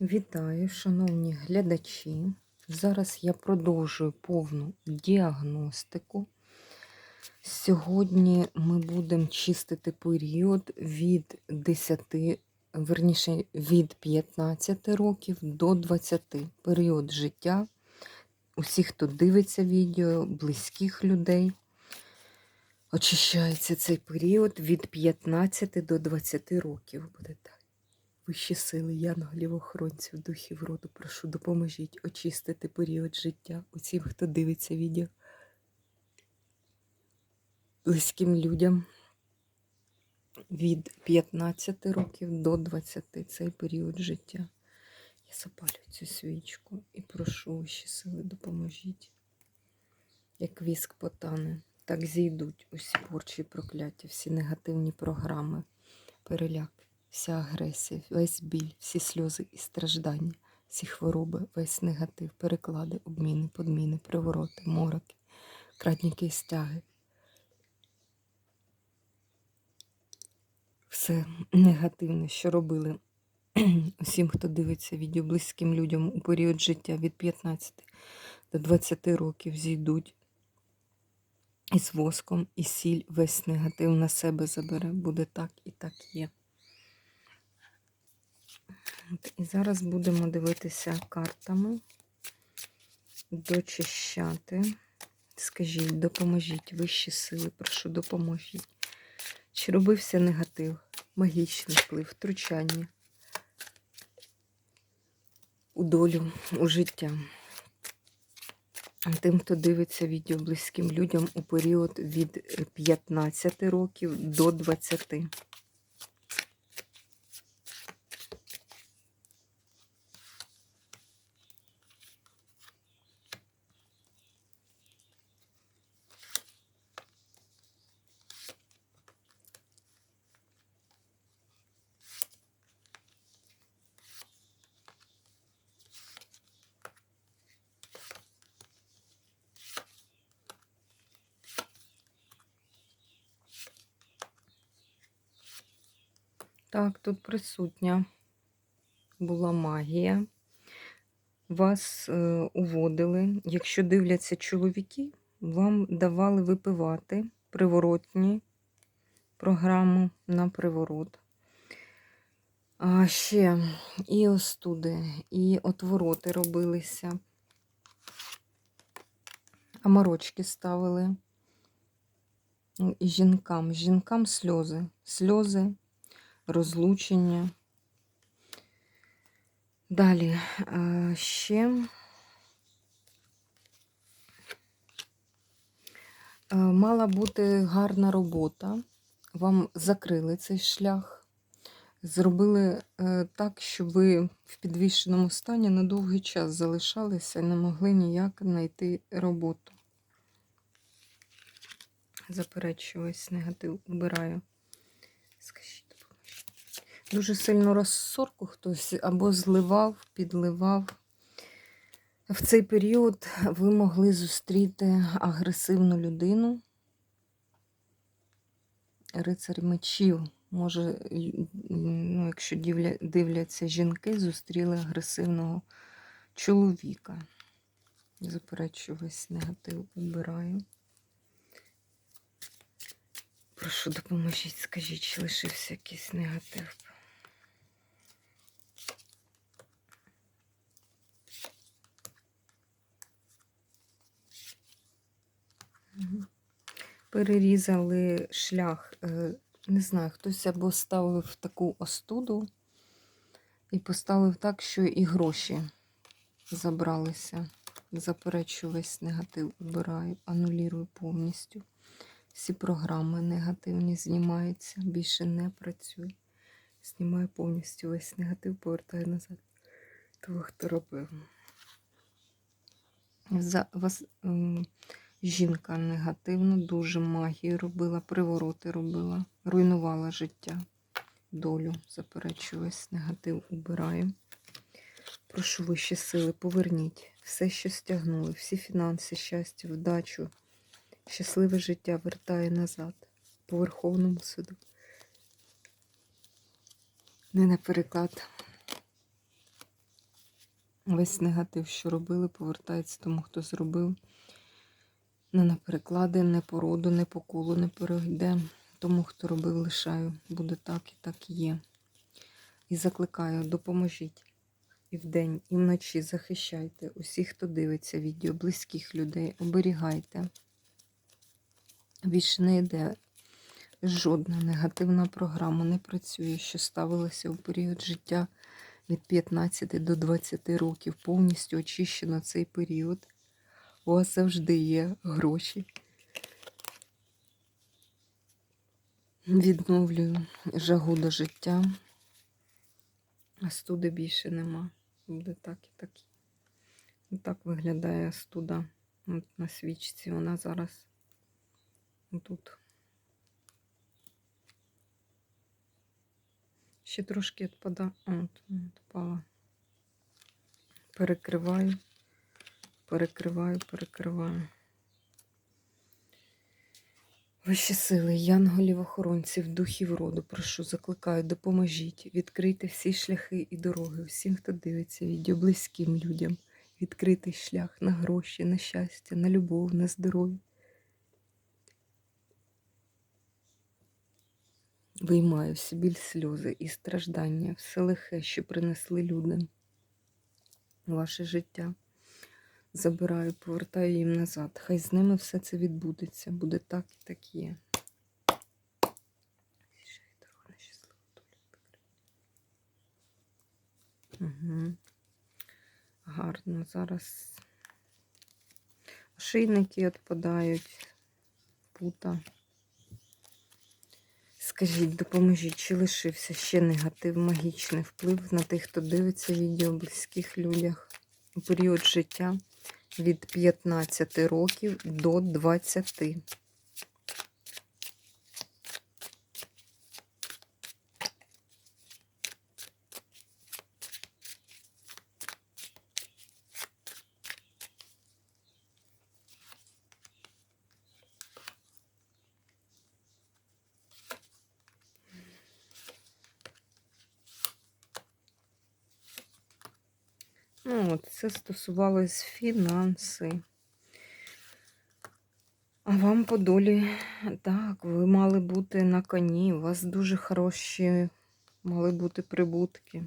Вітаю, шановні глядачі. Зараз я продовжую повну діагностику. Сьогодні ми будемо чистити період від 10, верніше від 15 років до 20. Період життя. Усіх, хто дивиться відео, близьких людей. Очищається цей період від 15 до 20 років. Буде так. Вищі сили, янголів, охоронців, духів роду, прошу, допоможіть очистити період життя усім, хто дивиться відео. Близьким людям від 15 років до 20 цей період життя. Я запалюю цю свічку і прошу вищі сили, допоможіть. Як віск потане, так зійдуть усі порчі прокляття, всі негативні програми, переляк вся агресія, весь біль, всі сльози і страждання, всі хвороби, весь негатив, переклади, обміни, подміни, привороти, мороки, крадніки і стяги. Все негативне, що робили усім, хто дивиться відео близьким людям у період життя від 15 до 20 років зійдуть із воском, і сіль весь негатив на себе забере. Буде так і так є. І зараз будемо дивитися картами, дочищати. Скажіть, допоможіть, вищі сили, прошу, допоможіть. Чи робився негатив, магічний вплив, втручання у долю, у життя? Тим, хто дивиться відео близьким людям у період від 15 років до 20. Так, тут присутня була магія. Вас е, уводили. Якщо дивляться чоловіки, вам давали випивати приворотні програму на приворот. А ще і остуди, і отвороти робилися, аморочки ставили. Ну, І жінкам, жінкам сльози, сльози розлучення. Далі е, ще е, мала бути гарна робота. Вам закрили цей шлях, зробили е, так, щоб ви в підвішеному стані на довгий час залишалися і не могли ніяк знайти роботу. Заперечуюсь, негатив убираю. Скажіть. Дуже сильно розсорку хтось або зливав, підливав. В цей період ви могли зустріти агресивну людину. Рицар мечів. Може, ну, якщо дивляться жінки, зустріли агресивного чоловіка. Заперечу весь негатив убираю. Прошу, допоможіть, скажіть, чи лишився якийсь негатив. Перерізали шлях, е, не знаю, хтось або ставив таку остуду і поставив так, що і гроші забралися. Заперечу весь негатив, убираю, анулірую повністю. Всі програми негативні знімаються, більше не працюю. Знімаю повністю весь негатив, повертаю назад того, хто робив. За вас Жінка негативно, дуже магію робила, привороти робила, руйнувала життя, долю, заперечую весь негатив убираю. Прошу вищі сили, поверніть все, що стягнули, всі фінанси, щастя, вдачу, щасливе життя вертає назад по Верховному суду. Не на переклад. Весь негатив, що робили, повертається тому, хто зробив. Не на переклади, не по роду, не по колу не перейде. Тому, хто робив, лишаю. Буде так і так є. І закликаю, допоможіть і вдень, і вночі захищайте усіх, хто дивиться відео, близьких людей, оберігайте. Більше не йде жодна негативна програма, не працює, що ставилася у період життя від 15 до 20 років. Повністю очищено цей період. У вас завжди є гроші. Відновлюю жагу до життя. А студи більше нема. Буде так і так. Так виглядає студа. От на свічці вона зараз тут. Ще трошки відпада. От, відпала. Перекриваю, перекриваю, перекриваю. Вищі сили, янголів, охоронців, духів роду, прошу, закликаю, допоможіть, відкрийте всі шляхи і дороги всім, хто дивиться відео, близьким людям, відкритий шлях на гроші, на щастя, на любов, на здоров'я. Виймаю біль сльози і страждання, все лихе, що принесли людям ваше життя. Забираю, повертаю їм назад. Хай з ними все це відбудеться. Буде так і так є. Угу. Гарно. Зараз ошейники відпадають, пута. Скажіть, допоможіть, чи лишився ще негатив, магічний вплив на тих, хто дивиться відео близьких людях у період життя від 15 років до 20. Ну, от, це стосувалось фінанси. А вам по долі, так, ви мали бути на коні, у вас дуже хороші мали бути прибутки.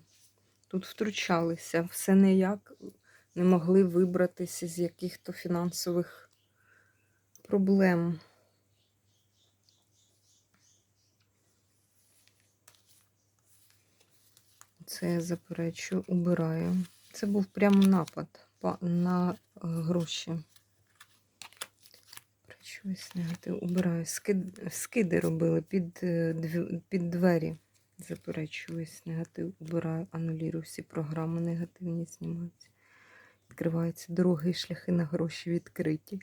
Тут втручалися, все ніяк не могли вибратися з яких-то фінансових проблем. Це я заперечую, убираю. Це був прямо напад на е, гроші. Чогось негатив. Убираю. Скид... Скиди робили під е, під двері. Заперечуюсь, негатив. Убираю, анулірую всі програми негативні знімаються. Відкриваються дороги і шляхи на гроші відкриті.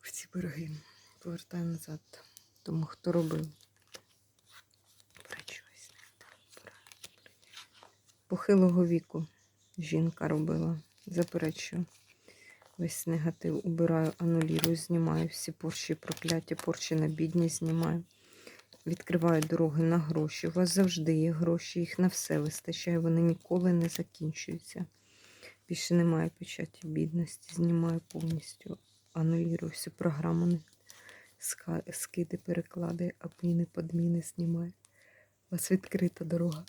Всі береги. Повертаю назад. Тому хто робив. Похилого віку жінка робила. Заперечую. Весь негатив убираю, анулірую, знімаю всі порші, прокляття, порші на бідність знімаю. Відкриваю дороги на гроші. У вас завжди є гроші, їх на все вистачає, вони ніколи не закінчуються. Більше немає печаті бідності, знімаю повністю, анулірую всі програми, скиди, переклади, обміни, подміни знімаю. У вас відкрита дорога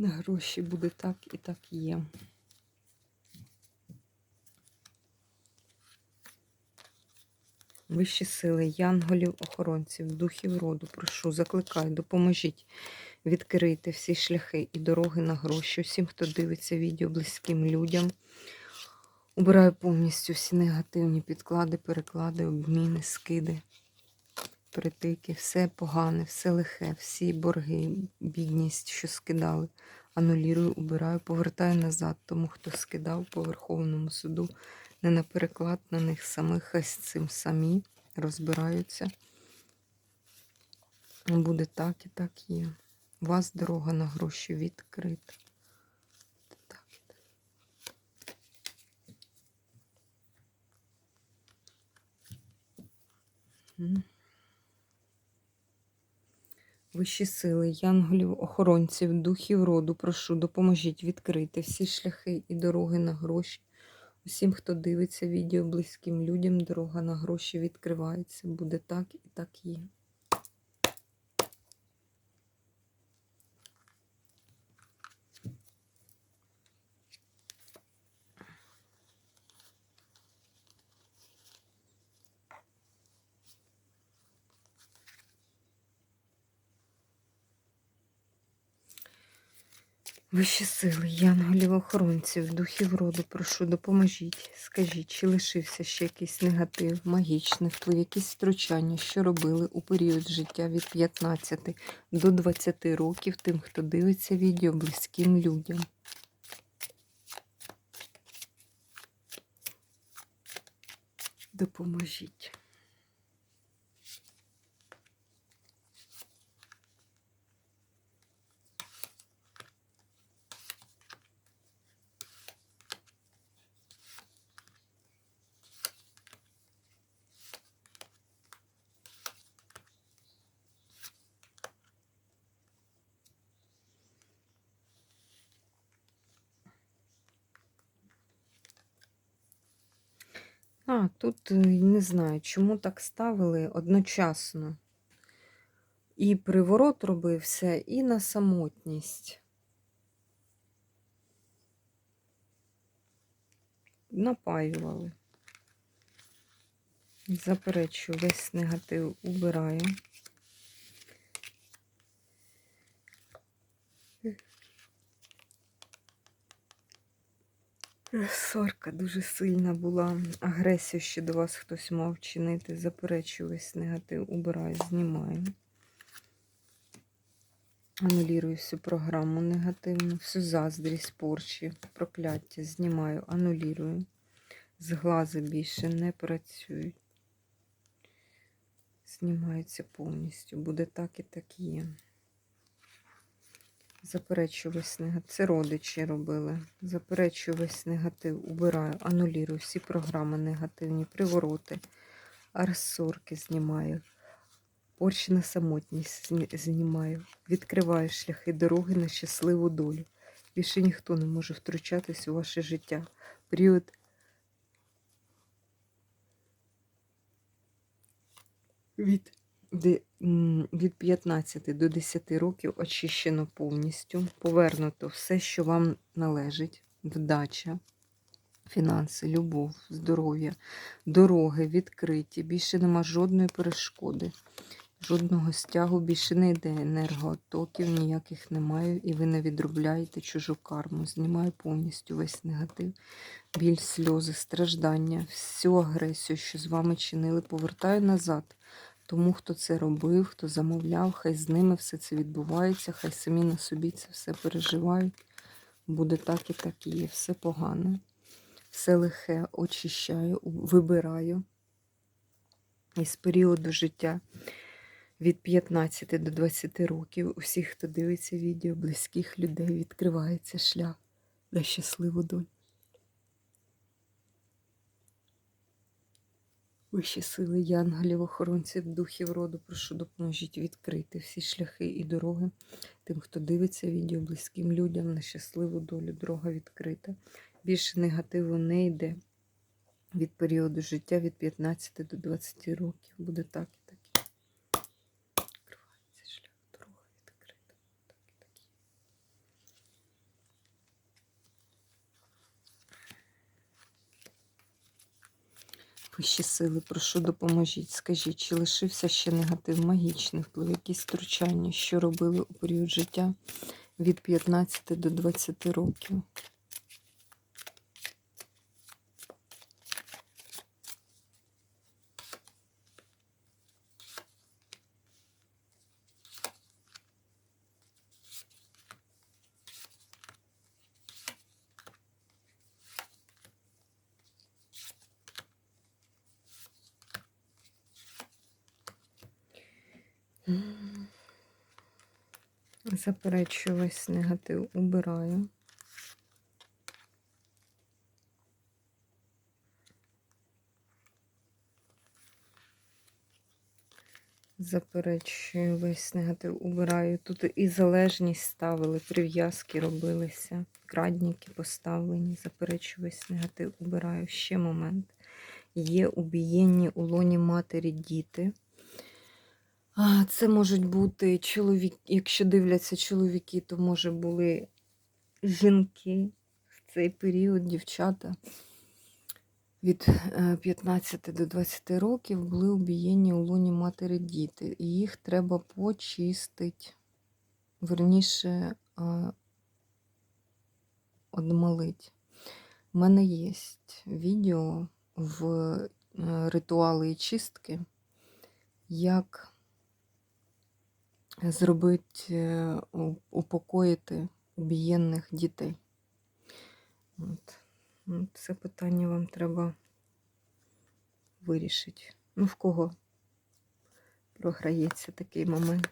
на гроші буде так і так є. Вищі сили, янголів, охоронців, духів роду, прошу, закликаю, допоможіть відкрити всі шляхи і дороги на гроші. Усім, хто дивиться відео близьким людям. Убираю повністю всі негативні підклади, переклади, обміни, скиди притики, все погане, все лихе, всі борги, бідність, що скидали. Анулірую, убираю, повертаю назад, тому хто скидав по Верховному суду, не на переклад на них самих, а з цим самі розбираються. Буде так і так є. У вас дорога на гроші відкрита. Так. Вищі сили, янголів, охоронців, духів роду, прошу, допоможіть відкрити всі шляхи і дороги на гроші. Усім, хто дивиться відео близьким людям, дорога на гроші відкривається. Буде так і так є. Вищі сили, янголів, охоронців, духів роду, прошу, допоможіть. Скажіть, чи лишився ще якийсь негатив, магічний вплив, якісь втручання, що робили у період життя від 15 до 20 років тим, хто дивиться відео близьким людям. Допоможіть. А, тут е, не знаю, чому так ставили одночасно. І приворот робився, і на самотність. Напаювали. Заперечую, весь негатив убираю. Сварка дуже сильна була. Агресію ще до вас хтось мав вчинити. Заперечую весь негатив, убираю, знімаю. Анулірую всю програму негативну, всю заздрість, порчі, прокляття знімаю, анулірую. Зглази більше не працюють. Знімаються повністю. Буде так і так є. Заперечую весь негатив. Це родичі робили. Заперечую весь негатив, убираю, анулірую всі програми негативні, привороти, арсорки знімаю. Порчі на самотність знімаю. Відкриваю шляхи дороги на щасливу долю. Більше ніхто не може втручатись у ваше життя. Період від, від 15 до 10 років очищено повністю. Повернуто все, що вам належить. Вдача, фінанси, любов, здоров'я, дороги відкриті. Більше нема жодної перешкоди. Жодного стягу більше не йде, енерготоків ніяких немає, і ви не відробляєте чужу карму. Знімаю повністю весь негатив, біль, сльози, страждання, всю агресію, що з вами чинили, повертаю назад. Тому, хто це робив, хто замовляв, хай з ними все це відбувається, хай самі на собі це все переживають. Буде так і так є. Все погане, все лихе очищаю, вибираю із періоду життя від 15 до 20 років усіх, хто дивиться відео, близьких людей, відкривається шлях на щасливу долю. Вищі сили, янголів, охоронців, духів роду, прошу допоможіть відкрити всі шляхи і дороги тим, хто дивиться відео близьким людям на щасливу долю. Дорога відкрита. Більше негативу не йде від періоду життя від 15 до 20 років. Буде так і так. Відкривається шлях, дорога відкрита. Так і так. є. Вищі сили, прошу допоможіть. Скажіть, чи лишився ще негатив, магічний вплив, якісь втручання, що робили у період життя від 15 до 20 років? Заперечую весь негатив, убираю. Заперечую весь негатив, убираю. Тут і залежність ставили, прив'язки робилися, крадніки поставлені. Заперечую весь негатив, убираю. Ще момент. Є убієнні у лоні матері діти. Це можуть бути чоловіки, якщо дивляться чоловіки, то може були жінки в цей період, дівчата від е, 15 до 20 років були убієнні у лоні матері діти. І їх треба почистити. Верніше а, одмолить. У мене є відео в е, ритуали і чистки, як зробити, е, упокоїти убієнних дітей. От. Ну, Це питання вам треба вирішити. Ну, в кого програється такий момент?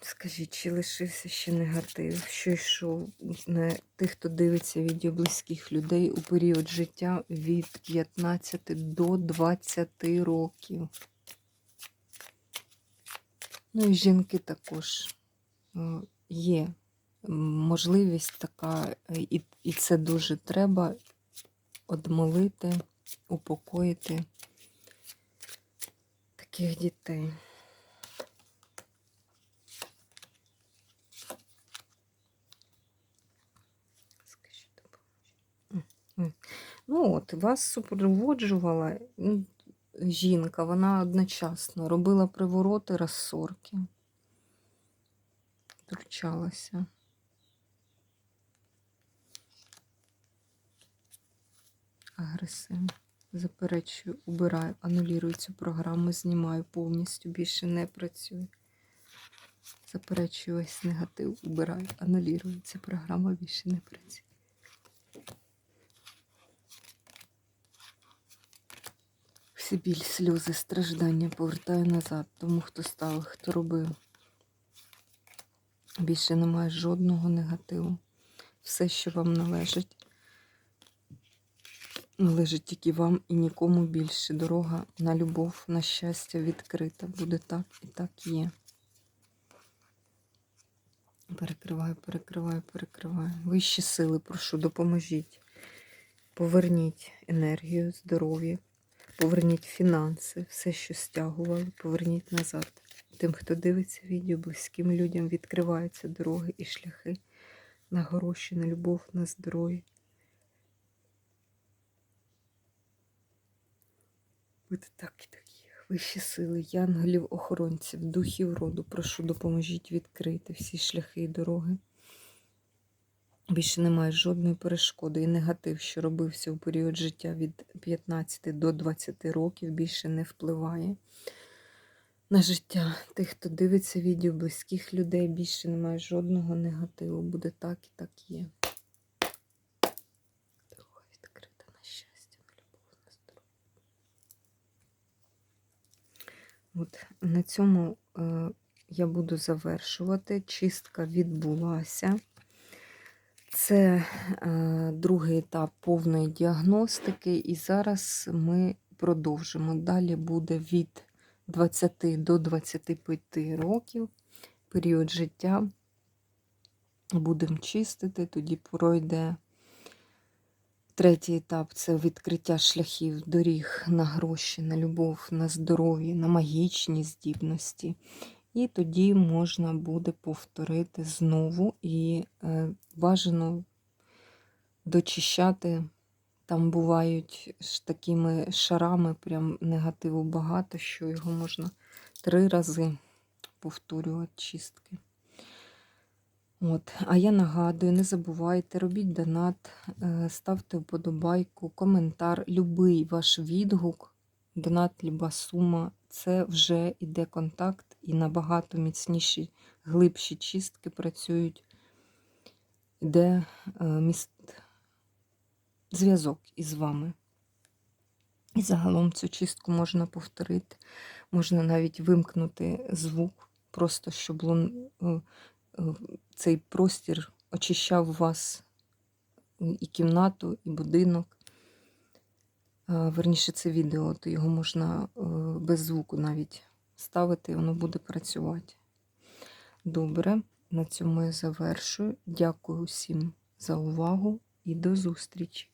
Скажіть, чи лишився ще негатив, що йшов на тих, хто дивиться відео близьких людей у період життя від 15 до 20 років. Ну і жінки також е, є можливість така, е, і, і це дуже треба одмолити, упокоїти таких дітей. Ну от, вас супроводжувала жінка, вона одночасно робила привороти, розсорки, втручалася. Агресивно. Заперечую, убираю, анулюю цю програму, знімаю повністю, більше не працюю. Заперечую весь негатив, убираю, анулюю. Ця програма більше не працює. Всі біль, сльози, страждання повертаю назад, тому хто став, хто робив. Більше немає жодного негативу. Все, що вам належить, належить тільки вам і нікому більше. Дорога на любов, на щастя відкрита. Буде так і так є. Перекриваю, перекриваю, перекриваю. Вищі сили, прошу, допоможіть. Поверніть енергію, здоров'я, поверніть фінанси, все, що стягували, поверніть назад. Тим, хто дивиться відео, близьким людям відкриваються дороги і шляхи на гроші, на любов, на здоров'я. Буде так і так є. Вищі сили, янголів, охоронців, духів роду, прошу, допоможіть відкрити всі шляхи і дороги. Більше немає жодної перешкоди і негатив, що робився у період життя від 15 до 20 років, більше не впливає на життя тих, хто дивиться відео близьких людей. Більше немає жодного негативу. Буде так і так є. Дорога відкрита на щастя, на любов, на здоров'я. От на цьому е, я буду завершувати. Чистка відбулася. Це е, другий етап повної діагностики, і зараз ми продовжимо. Далі буде від 20 до 25 років період життя. Будемо чистити, тоді пройде третій етап це відкриття шляхів, доріг на гроші, на любов, на здоров'я, на магічні здібності. І тоді можна буде повторити знову і е, бажано дочищати. Там бувають ж такими шарами, прям негативу багато, що його можна три рази повторювати чистки. От. А я нагадую, не забувайте, робіть донат, е, ставте вподобайку, коментар, любий ваш відгук, донат, люба сума. Це вже іде контакт і набагато міцніші, глибші чистки працюють, де е, міст... зв'язок із вами. І загалом цю чистку можна повторити, можна навіть вимкнути звук, просто щоб е, е, цей простір очищав вас і кімнату, і будинок. Верніше, це відео, то його можна без звуку навіть ставити, воно буде працювати. Добре, на цьому я завершую. Дякую всім за увагу і до зустрічі!